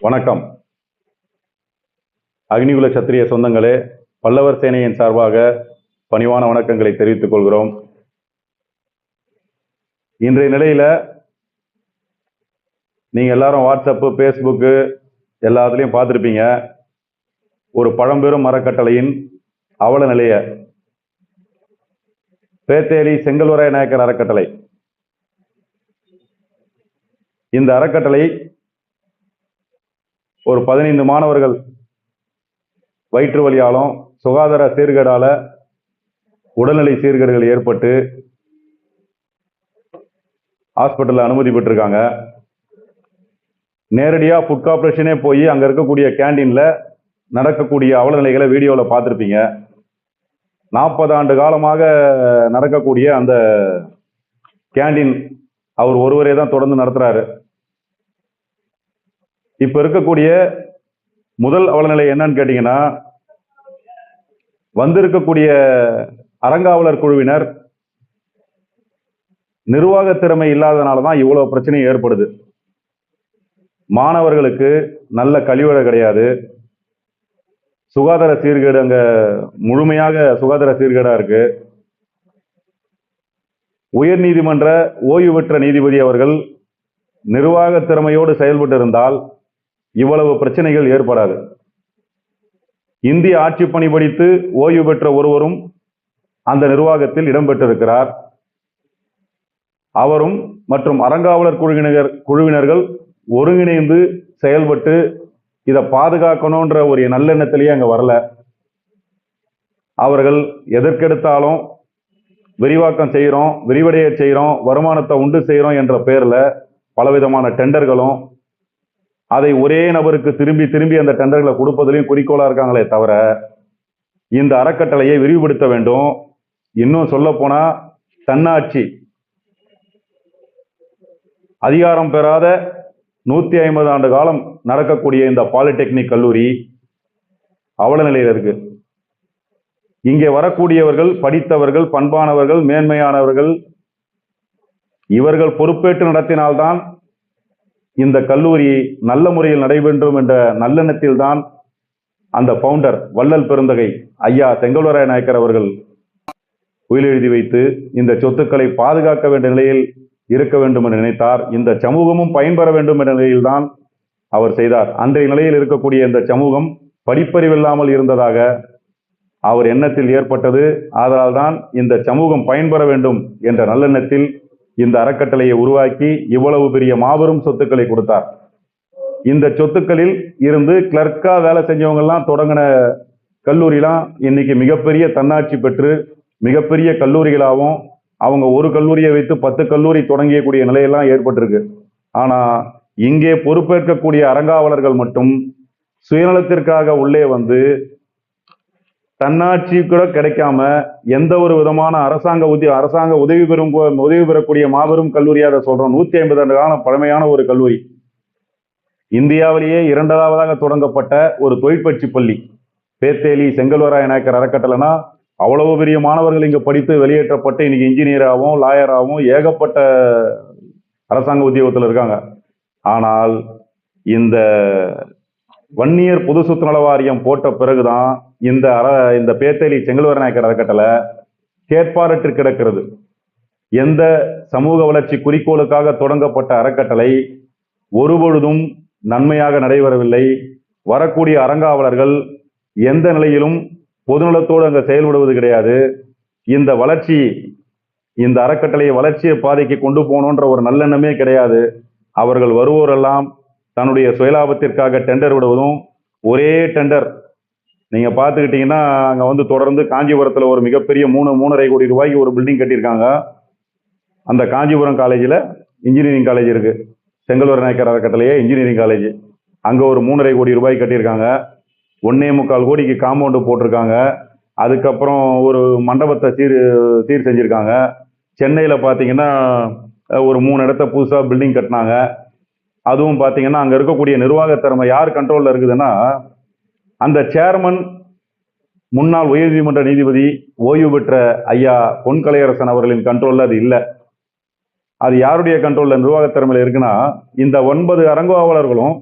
வணக்கம். அக்னிகுல சத்திரிய சொந்தங்களே பல்லவர் சேனையின் சார்பாக பணிவான வணக்கங்களை தெரிவித்துக் கொள்கிறோம். இன்றைய நிலையில நீங்க எல்லாரும் வாட்ஸ்அப்பு ஃபேஸ்புக்கு எல்லாத்துலேயும் பார்த்துருப்பீங்க. ஒரு பழம்பெரும் மரக்கட்டளையின் அவல நிலைய. பேத்தேரி செங்கல்வராய நாயக்கர் அறக்கட்டளை. இந்த அறக்கட்டளை ஒரு பதினைந்து மாணவர்கள் வயிற்று வலியாலும் சுகாதார சீர்கேடால உடல்நிலை சீர்கேடுகள் ஏற்பட்டு ஹாஸ்பிட்டலில் அனுமதி பெற்றிருக்காங்க. நேரடியாக ஃபுட் கார்பரேஷனே போய் அங்கே இருக்கக்கூடிய கேண்டீனில் நடக்கக்கூடிய அவலநிலைகளை வீடியோவில் பார்த்துருப்பீங்க. நாற்பது ஆண்டு காலமாக நடக்கக்கூடிய அந்த கேண்டீன் அவர் ஒருவரே தான் தொடர்ந்து நடத்துகிறாரு இப்ப இருக்கக்கூடிய முதல் அவலநிலை என்னன்னு கேட்டீங்கன்னா வந்திருக்கக்கூடிய அறங்காவலர் குழுவினர் நிர்வாக திறமை இல்லாதனால தான் இவ்வளவு பிரச்சனை ஏற்படுது. மாணவர்களுக்கு நல்ல கழிவறை கிடையாது. சுகாதார சீர்கேடு அங்க முழுமையாக சுகாதார சீர்கேடா இருக்கு. உயர் நீதிமன்ற ஓய்வு பெற்ற நீதிபதி அவர்கள் நிர்வாக திறமையோடு செயல்பட்டு இருந்தால் இவ்வளவு பிரச்சனைகள் ஏற்படாது. இந்திய ஆட்சி பணி படித்து ஓய்வு பெற்ற ஒருவரும் அந்த நிர்வாகத்தில் இடம்பெற்றிருக்கிறார். அவரும் மற்றும் அறங்காவலர் குழுவினர் குழுவினர்கள் ஒருங்கிணைந்து செயல்பட்டு இதை பாதுகாக்கணுன்ற ஒரு நல்லெண்ணத்திலேயே அங்கே வரல. அவர்கள் எதற்கெடுத்தாலும் விரிவாக்கம் செய்கிறோம் விரிவடைய செய்கிறோம் வருமானத்தை உண்டு செய்கிறோம் என்ற பேரில் பலவிதமான டெண்டர்களும் அதை ஒரே நபருக்கு திரும்பி திரும்பி அந்த டெண்டர்களை கொடுப்பதிலையும் குறிக்கோளா இருக்காங்களே தவிர இந்த அறக்கட்டளையை விரிவுபடுத்த வேண்டும். இன்னும் சொல்ல போனா தன்னாட்சி. அதிகாரம் பெறாத நூத்தி ஐம்பது ஆண்டு காலம் நடக்கக்கூடிய இந்த பாலிடெக்னிக் கல்லூரி அவல நிலையில் இருக்கு. இங்கே வரக்கூடியவர்கள் படித்தவர்கள் பண்பானவர்கள் மேன்மையானவர்கள் இவர்கள் பொறுப்பேற்று நடத்தினால்தான் இந்த கல்லூரி நல்ல முறையில் நடைபெறும் என்ற நல்லெண்ணத்தில் தான் அந்த பவுண்டர் வள்ளல் பெருந்தகை ஐயா செங்கல்வராய நாயக்கர் அவர்கள் உயிலெழுதி வைத்து இந்த சொத்துக்களை பாதுகாக்க வேண்டிய நிலையில் இருக்க வேண்டும் என்று நினைத்தார். இந்த சமூகமும் பயன்பெற வேண்டும் என்ற நிலையில்தான் அவர் செய்தார். அன்றைய நிலையில் இருக்கக்கூடிய இந்த சமூகம் படிப்பறிவில்லாமல் இருந்ததாக அவர் எண்ணத்தில் ஏற்பட்டது. ஆதலால்தான் இந்த சமூகம் பயன்பெற வேண்டும் என்ற நல்லெண்ணத்தில் இந்த அறக்கட்டளையை உருவாக்கி இவ்வளவு பெரிய மாபெரும் சொத்துக்களை கொடுத்தார். இந்த சொத்துக்களில் இருந்து கிளர்க்கா வேலை செஞ்சவங்கெல்லாம் தொடங்கின கல்லூரிலாம் இன்னைக்கு மிகப்பெரிய தன்னாட்சி பெற்று மிகப்பெரிய கல்லூரிகளாகவும் அவங்க ஒரு கல்லூரியை வைத்து பத்து கல்லூரி தொடங்கியக்கூடிய நிலையெல்லாம் ஏற்பட்டிருக்கு. ஆனால் இங்கே பொறுப்பேற்கக்கூடிய அறங்காவலர்கள் மட்டும் சுயநலத்திற்காக உள்ளே வந்து தன்னாட்சி கூட கிடைக்காம எந்த ஒரு விதமான அரசாங்க உதவி அரசாங்க உதவி பெறும் போ- உதவி பெறக்கூடிய மாபெரும் கல்லூரியாக சொல்றோம். நூத்தி ஐம்பது ஆண்டு காலம் பழமையான ஒரு கல்லூரி. இந்தியாவிலேயே இரண்டாவதாக தொடங்கப்பட்ட ஒரு தொழிற்பயிற்சி பள்ளி. பேத்தேலி செங்கல்வராய நாயக்கர் அறக்கட்டளைனா அவ்வளவு பெரிய மாணவர்கள் இங்கே படித்து வெளியேற்றப்பட்டு இன்னைக்கு இன்ஜினியராகவும் லாயராகவும் ஏகப்பட்ட அரசாங்க உத்தியோகத்தில் இருக்காங்க. ஆனால் இந்த வன்னியர் பொது சொத்து வாரியம் போட்ட பிறகுதான் இந்த அற இந்த பேத்தேலி செங்கல்வர நாயக்கர் அறக்கட்டளை கேட்பாரற்று கிடக்கிறது. எந்த சமூக வளர்ச்சி குறிக்கோளுக்காக தொடங்கப்பட்ட அறக்கட்டளை ஒருபொழுதும் நன்மையாக நடைபெறவில்லை. வரக்கூடிய அறங்காவலர்கள் எந்த நிலையிலும் பொதுநலத்தோடு அங்கே செயல்படுவது கிடையாது. இந்த வளர்ச்சி இந்த அறக்கட்டளையை வளர்ச்சியை பாதைக்கு கொண்டு போகணுன்ற ஒரு நல்லெண்ணமே கிடையாது. அவர்கள் வருவோரெல்லாம் தன்னுடைய சுயலாபத்திற்காக டெண்டர் விடுவதும் ஒரே டெண்டர் நீங்கள் பார்த்துக்கிட்டிங்கன்னா அங்கே வந்து தொடர்ந்து காஞ்சிபுரத்தில் ஒரு மிகப்பெரிய மூணு மூணரை கோடி ரூபாய்க்கு ஒரு பில்டிங் கட்டியிருக்காங்க. அந்த காஞ்சிபுரம் காலேஜில் இன்ஜினியரிங் காலேஜ் இருக்குது செங்கல்வர நாயக்கர் அறக்கட்டளையே இன்ஜினியரிங் காலேஜ் அங்கே ஒரு மூணரை கோடி ரூபாய் கட்டியிருக்காங்க. ஒன்னே முக்கால் கோடிக்கு காம்பவுண்டு போட்டிருக்காங்க. அதுக்கப்புறம் ஒரு மண்டபத்தை சீர் சீர் செஞ்சிருக்காங்க. சென்னையில் பார்த்தீங்கன்னா ஒரு மூணு இடத்த புதுசாக பில்டிங் கட்டினாங்க. அதுவும் பார்த்தீங்கன்னா அங்கே இருக்கக்கூடிய நிர்வாக திறமை யார் கண்ட்ரோலில் இருக்குதுன்னா அந்த சேர்மன் முன்னாள் உயர்நீதிமன்ற நீதிபதி ஓய்வு பெற்ற ஐயா பொன் கலையரசன் அவர்களின் கண்ட்ரோலில் அது இல்லை. அது யாருடைய கண்ட்ரோலில் நிர்வாக திறமையில் இருக்குன்னா இந்த ஒன்பது அரங்காவலர்களும்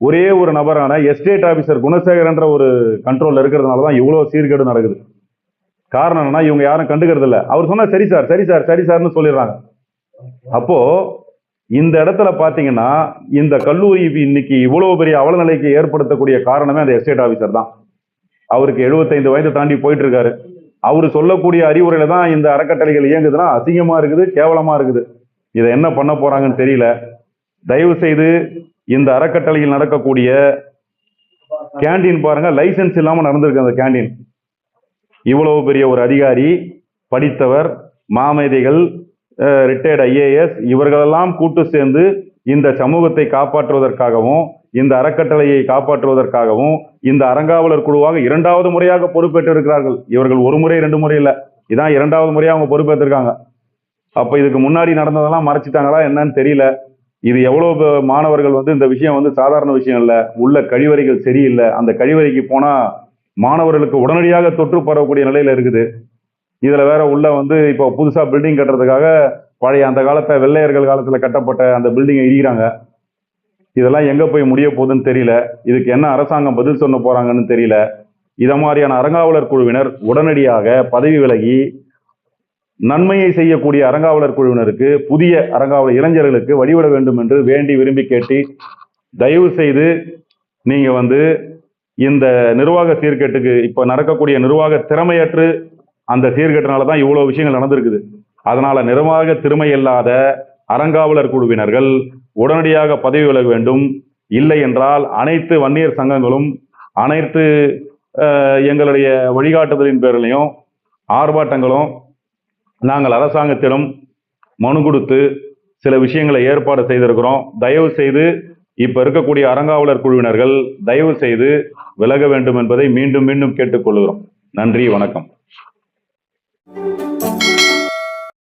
ஒரே ஒரு நபரான எஸ்டேட் ஆஃபீஸர் குணசேகரன்ற ஒரு கண்ட்ரோலில் இருக்கிறதுனால தான் இவ்வளோ சீர்கேடு நடக்குது. காரணம் என்னன்னா இவங்க யாரும் கண்டுக்கிறது இல்லை அவர் சொன்னால் சரி சார் சரி சார் சரி சார்னு சொல்லிடுறாங்க. அப்போது இந்த இடத்துல பார்த்தீங்கன்னா இந்த கல்லூரி இன்னைக்கு இவ்வளவு பெரிய அவலநிலைக்கு ஏற்படுத்தக்கூடிய காரணமே அந்த எஸ்டேட் ஆஃபீஸர் தான். அவருக்கு 75 வயது தாண்டி போயிட்டு இருக்காரு அவர் சொல்லக்கூடிய அறிவுரையில தான் இந்த அறக்கட்டளைகள் இயங்குதுன்னா அசிங்கமா இருக்குது கேவலமா இருக்குது. இதை என்ன பண்ண போறாங்கன்னு தெரியல. தயவு செய்து இந்த அறக்கட்டளையில் நடக்கக்கூடிய கேண்டீன் பாருங்க. லைசென்ஸ் இல்லாம நடந்திருக்கு அந்த கேண்டீன் இவ்வளவு பெரிய ஒரு அதிகாரி படித்தவர் மாமேதைகள் ரிட்டையர்ட் ஐஏஎஸ் இவர்களெல்லாம் கூட்டு சேர்ந்து இந்த சமூகத்தை காப்பாற்றுவதற்காகவும் இந்த அறக்கட்டளையை காப்பாற்றுவதற்காகவும் இந்த அறங்காவலர் குழுவாக இரண்டாவது முறையாக பொறுப்பேற்று இருக்கிறார்கள் இவர்கள் ஒரு முறை ரெண்டு முறை இல்லை. இதான் இரண்டாவது முறையாக அவங்க பொறுப்பேற்றிருக்காங்க அப்ப இதுக்கு முன்னாடி நடந்ததெல்லாம் மறைச்சிட்டாங்களா என்னன்னு தெரியல. இது எவ்வளோ மாணவர்கள் வந்து இந்த விஷயம் வந்து சாதாரண விஷயம் இல்லை. உள்ள கழிவறைகள் சரியில்லை. அந்த கழிவறைக்கு போனால் மாணவர்களுக்கு உடனடியாக தொற்று பரவக்கூடிய நிலையில் இருக்குது. இதில் வேற உள்ள வந்து இப்போ புதுசாக பில்டிங் கட்டுறதுக்காக பழைய அந்த காலத்தை வெள்ளையர்கள் காலத்தில் கட்டப்பட்ட அந்த பில்டிங்கை இடிக்கிறாங்க. இதெல்லாம் எங்கே போய் முடிய போகுதுன்னு தெரியல. இதுக்கு என்ன அரசாங்கம் பதில் சொல்ல போகிறாங்கன்னு தெரியல. இதை மாதிரியான அறங்காவலர் குழுவினர் உடனடியாக பதவி விலகி நன்மையை செய்யக்கூடிய அறங்காவலர் குழுவினருக்கு புதிய அறங்காவலர் இளைஞர்களுக்கு வழிவிட வேண்டும் என்று வேண்டி விரும்பி கேட்டு தயவு செய்து நீங்கள் வந்து இந்த நிர்வாக சீர்கேட்டுக்கு இப்போ நடக்கக்கூடிய நிர்வாக திறமையற்று அந்த சீர்கேட்டினால தான் இவ்வளோ விஷயங்கள் நடந்திருக்குது. அதனால நிறமாக திறமை இல்லாத அறங்காவலர் குழுவினர்கள் உடனடியாக பதவி விலக வேண்டும். இல்லை என்றால் அனைத்து வன்னியர் சங்கங்களும் அனைத்து எங்களுடைய வழிகாட்டுதலின் பேரிலையும் ஆர்ப்பாட்டங்களும் நாங்கள் அரசாங்கத்திடம் மனு கொடுத்து சில விஷயங்களை ஏற்பாடு செய்திருக்கிறோம். தயவு செய்து இப்போ இருக்கக்கூடிய அறங்காவலர் குழுவினர்கள் தயவு செய்து விலக வேண்டும் என்பதை மீண்டும் மீண்டும் கேட்டுக்கொள்கிறோம். நன்றி வணக்கம்.